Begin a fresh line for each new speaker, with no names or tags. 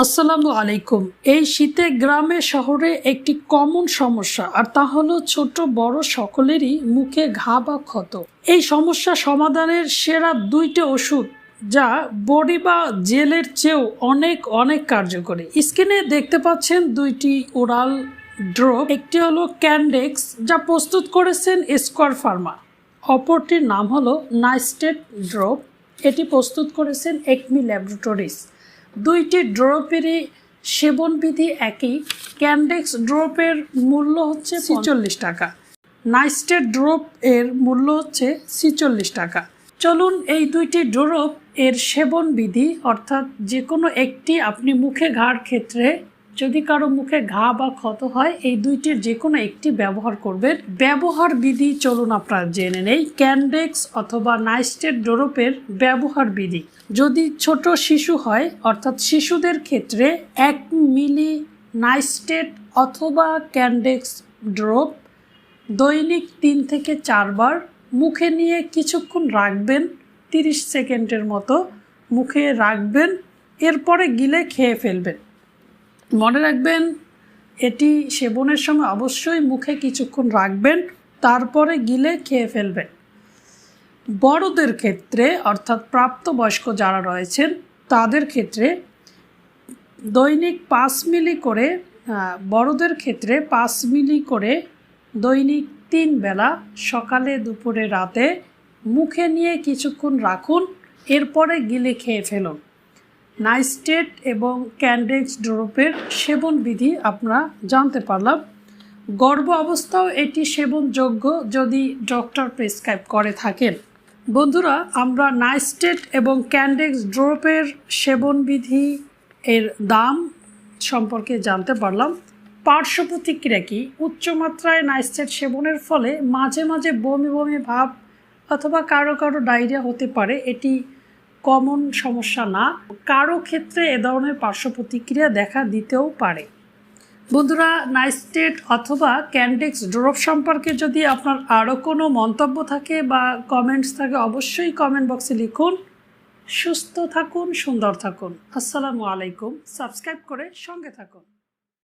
আসসালামু আলাইকুম। এই শীতে গ্রামে শহরে একটি কমন সমস্যা, আর তা হলো ছোট বড় সকলেরই মুখে ঘা বা ক্ষত। এই সমস্যা সমাধানের সেরা দুইটা ওষুধ, যা বডি বা জেলের চেয়েও অনেক অনেক কার্যকরী। স্ক্রিনে দেখতে পাচ্ছেন দুইটি ওরাল ড্রপ, একটি হলো ক্যান্ডেক্স, যা প্রস্তুত করেছেন স্কোয়ার ফার্মা। অপরটির নাম হলো নাইস্টেট ড্রপ। এটি প্রস্তুত করেছেন একমি ল্যাবরেটরিজ। দুইটি ড্রপেরই সেবনবিধি একই। ক্যান্ডেক্স ড্রপের মূল্য হচ্ছে ছিচল্লিশ টাকা। নাইস্টের ড্রপ এর মূল্য হচ্ছে ছিচল্লিশ টাকা। চলুন এই দুইটি ড্রপ এর সেবন বিধি অর্থাৎ যে কোনো একটি আপনি মুখে ঘাড় ক্ষেত্রে যদি কারও মুখে ঘা বা ক্ষত হয়, এই দুইটির যে কোনো একটি ব্যবহার করবেন। ব্যবহার বিধি চলুন আপনারা জেনে নেই। ক্যান্ডেক্স অথবা নাইস্টেট ডোরপের ব্যবহার বিধি। যদি ছোট শিশু হয়, অর্থাৎ শিশুদের ক্ষেত্রে এক মিলি নাইস্টেট অথবা ক্যান্ডেক্স ড্রপ দৈনিক তিন থেকে চারবার মুখে নিয়ে কিছুক্ষণ রাখবেন, তিরিশ সেকেন্ডের মতো মুখে রাখবেন, এরপরে গিলে খেয়ে ফেলবেন। মনে রাখবেন, এটি সেবনের সময় অবশ্যই মুখে কিছুক্ষণ রাখবেন, তারপরে গিলে খেয়ে ফেলবেন। বড়দের ক্ষেত্রে, অর্থাৎ প্রাপ্তবয়স্ক যারা রয়েছেন, তাদের ক্ষেত্রে দৈনিক পাঁচ মিলি করে বড়দের ক্ষেত্রে পাঁচ মিলি করে দৈনিক তিন বেলা সকালে, দুপুরে, রাতে মুখে নিয়ে কিছুক্ষণ রাখুন, এরপরে গিলে খেয়ে ফেলুন। নাইস্টেট এবং ক্যান্ডেক্স ড্রপের সেবন বিধি আমরা জানতে পারলাম। গর্ভ অবস্থাও এটি সেবনযোগ্য যদি ডক্টর প্রেসক্রাইব করে থাকেন। বন্ধুরা, আমরা নাইস্টেট এবং ক্যান্ডেক্স ড্রপের সেবন বিধি এর দাম সম্পর্কে জানতে পারলাম। পার্শ্ব প্রতিক্রিয়া কি? উচ্চমাত্রায় নাইস্টেট সেবনের ফলে মাঝে মাঝে বমি বমি ভাব অথবা কারও কারও ডায়রিয়া হতে পারে। এটি কমন সমস্যা না, কারও ক্ষেত্রে এ ধরনের পার্শ্ব প্রতিক্রিয়া দেখা দিতেও পারে। বন্ধুরা নাইস্টেট অথবা ক্যান্ডেক্স ড্রপ সম্পর্কে যদি আপনার আরও কোনো মন্তব্য থাকে বা কমেন্টস থাকে, অবশ্যই কমেন্ট বক্সে লিখুন। সুস্থ থাকুন, সুন্দর থাকুন। আসসালামু আলাইকুম। সাবস্ক্রাইব করে সঙ্গে থাকুন।